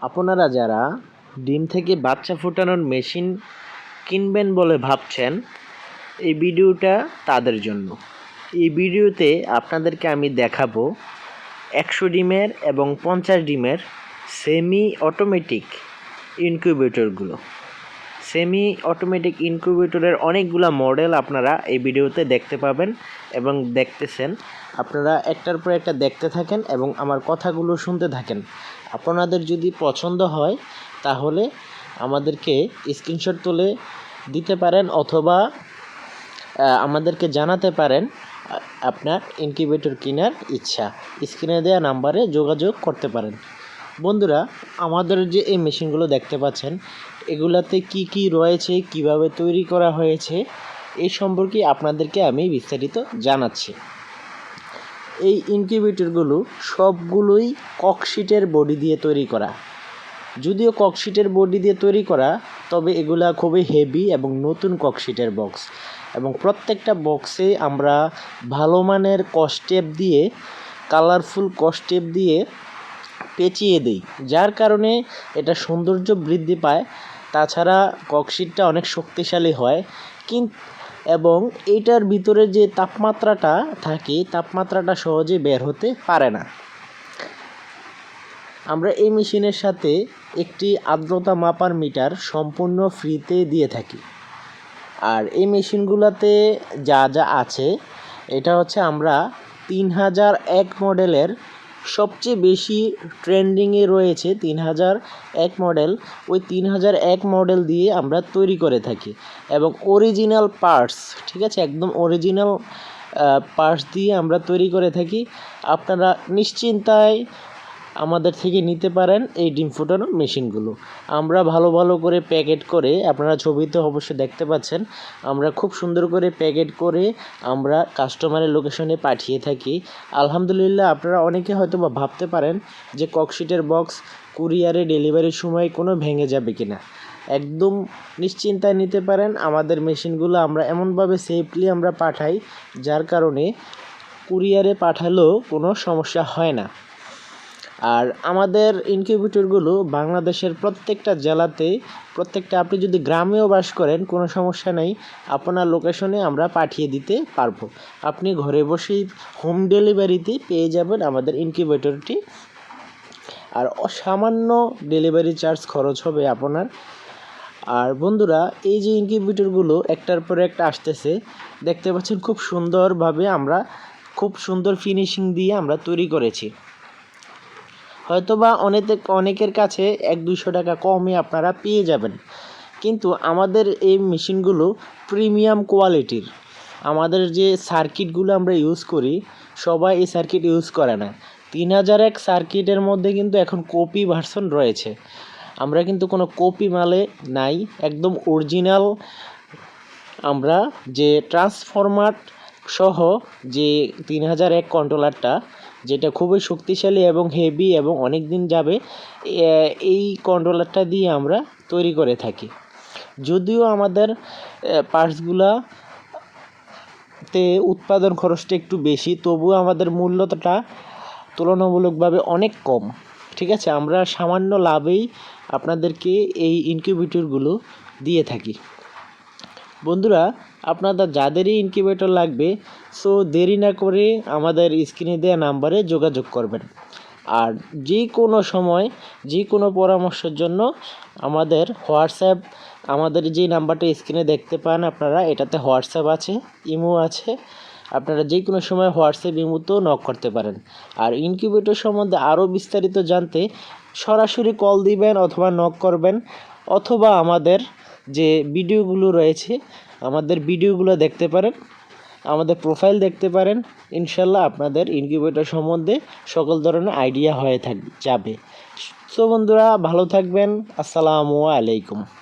আপনারা যারা ডিম থেকে বাচ্চা ফোটানোর মেশিন কিনবেন বলে ভাবছেন, এই ভিডিওটা তাদের জন্য। এই ভিডিওতে আপনাদেরকে আমি দেখাবো একশো ডিমের এবং পঞ্চাশ ডিমের সেমি অটোমেটিক ইনকিউবেটরগুলো সেমি অটোমেটিক ইনকিউবেটরের অনেকগুলো মডেল আপনারা এই ভিডিওতে দেখতে পাবেন এবং দেখতেছেন। আপনারা একটার পর একটা দেখতে থাকেন এবং আমার কথাগুলো শুনতে থাকেন। আপনাদের যদি পছন্দ হয়, তাহলে আমাদেরকে স্ক্রিনশট তুলে দিতে পারেন অথবা আমাদেরকে জানাতে পারেন আপনার ইনকিউবেটর কেনার ইচ্ছা। স্ক্রিনে দেওয়া নাম্বারে যোগাযোগ করতে পারেন। বন্ধুরা, আমাদের যে এই মেশিনগুলো দেখতে পাচ্ছেন, এগুলাতে কি কি রয়েছে, কীভাবে তৈরি করা হয়েছে এই সম্পর্কে আপনাদেরকে আমি বিস্তারিত জানাচ্ছি। এই ইনকিউবেটরগুলো সবগুলোই ককশিটের বডি দিয়ে তৈরি করা। যদিও ককশিটের বডি দিয়ে তৈরি করা, তবে এগুলা খুবই হেভি এবং নতুন ককশিটের বক্স। এবং প্রত্যেকটা বক্সে আমরা ভালো মানের কস্টেপ দিয়ে, কালারফুল কস্টেপ দিয়ে পেঁচিয়ে দিই, যার কারণে এটা সৌন্দর্য বৃদ্ধি পায়। তাছাড়া ককশিটটা অনেক শক্তিশালী হয় কিন্তু এবং এইটার ভিতরে যে তাপমাত্রাটা থাকে, তাপমাত্রাটা সহজে বের হতে পারে না। আমরা এই মেশিনের সাথে একটি আর্দ্রতা মাপার মিটার সম্পূর্ণ ফ্রিতে দিয়ে থাকি। আর এই মেশিনগুলোতে যা যা আছে, এটা হচ্ছে আমরা তিন হাজার এক মডেলের সবচেয়ে বেশি ট্রেন্ডিংয়ে রয়েছে তিন হাজার এক মডেল। ওই তিন হাজার এক মডেল দিয়ে আমরা তৈরি করে থাকি এবং অরিজিনাল পার্টস ঠিক আছে? একদম অরিজিনাল পার্টস দিয়ে আমরা তৈরি করে থাকি। আপনারা নিশ্চিন্তায় আমাদের থেকে নিতে পারেন এই ডিম ফুটানো মেশিনগুলো। আমরা ভালো ভালো করে প্যাকেট করে আপনারা ছবিতে অবশ্যই দেখতে পাচ্ছেন, আমরা খুব সুন্দর করে প্যাকেট করে আমরা কাস্টমারের লোকেশনে পাঠিয়ে থাকি। আলহামদুলিল্লাহ আপনারা অনেকে হয়তো বা ভাবতে পারেন যে ককশিটের বক্স কুরিয়ারে ডেলিভারির সময় কোনো ভেঙে যাবে কিনা। একদম নিশ্চিন্তায় নিতে পারেন, আমাদের মেশিনগুলো আমরা এমনভাবে সেফলি আমরা পাঠাই, যার কারণে কুরিয়ারে পাঠালেও কোনো সমস্যা হয় না। আর আমাদের ইনকিউবেটরগুলো বাংলাদেশের প্রত্যেকটা জেলাতে, প্রত্যেকটা, আপনি যদি গ্রামেও বাস করেন, কোনো সমস্যা নেই, আপনার লোকেশনে আমরা পাঠিয়ে দিতে পারব। আপনি ঘরে বসেই হোম ডেলিভারিতে পেয়ে যাবেন আমাদের ইনকিউবেটরটি আর অসামান্য ডেলিভারি চার্জ খরচ হবে আপনার। আর বন্ধুরা, এই যে ইনকিউবেটরগুলো একটার পর একটা আসতেছে, দেখতে পাচ্ছেন খুব সুন্দরভাবে আমরা, খুব সুন্দর ফিনিশিং দিয়ে আমরা তৈরি করেছি। হয়তোবা অনেকে অনেকের কাছে এক দুশো টাকা কমে আপনারা পেয়ে যাবেন। কিন্তু আমাদের এই মেশিনগুলো প্রিমিয়াম কোয়ালিটির। আমাদের যে সার্কিটগুলো আমরা ইউজ করি, সবাই এই সার্কিট ইউজ করে না। তিন হাজার এক সার্কিটের মধ্যে কিন্তু এখন কপি ভার্সন রয়েছে। আমরা কিন্তু কোনো কপি মালে নাই, একদম অরিজিনাল। আমরা যে ট্রান্সফরমার সহ যে তিন হাজার এক কন্ট্রোলারটা যেটা খুবই শক্তিশালী এবং হেভি এবং অনেক দিন যাবে এই কন্ট্রোলারটা দিয়ে আমরা তৈরি করে থাকি। যদিও আমাদের পার্টসগুলা তে উৎপাদন খরচটা একটু বেশি তবুও আমাদের মূল্যটা তুলনামূলকভাবে অনেক কম। ঠিক আছে, আমরা সামান্য লাভেই আপনাদেরকে এই ইনকিউবেটরগুলো দিয়ে থাকি। বন্ধুরা, আপনাদের যাদেরই ইনকিউবেটর লাগবে সো দেরি না করে আমাদের স্ক্রিনে দেওয়া নাম্বারে যোগাযোগ করবেন। আর যে কোনো সময় যে কোনো পরামর্শের জন্য আমাদের হোয়াটসঅ্যাপ আমাদের যে নাম্বারটা স্ক্রিনে দেখতে পান আপনারা, এটাতে হোয়াটসঅ্যাপ আছে ইমো আছে, আপনারা যে কোনো সময় হোয়াটসঅ্যাপ ইমোতেও নক করতে পারেন। আর ইনকিউবেটর সম্বন্ধে আরও বিস্তারিত জানতে সরাসরি কল দিবেন অথবা নক করবেন, অথবা আমাদের যে ভিডিওগুলো রয়েছে, আমাদের ভিডিওগুলো দেখতে পারেন, আমাদের প্রোফাইল দেখতে পারেন, ইনশাল্লাহ আপনাদের ইনকিউবেটর সম্বন্ধে সকল ধরনের আইডিয়া হয়ে থাক, যাবে। সো বন্ধুরা, ভালো থাকবেন, আসসালামু আলাইকুম।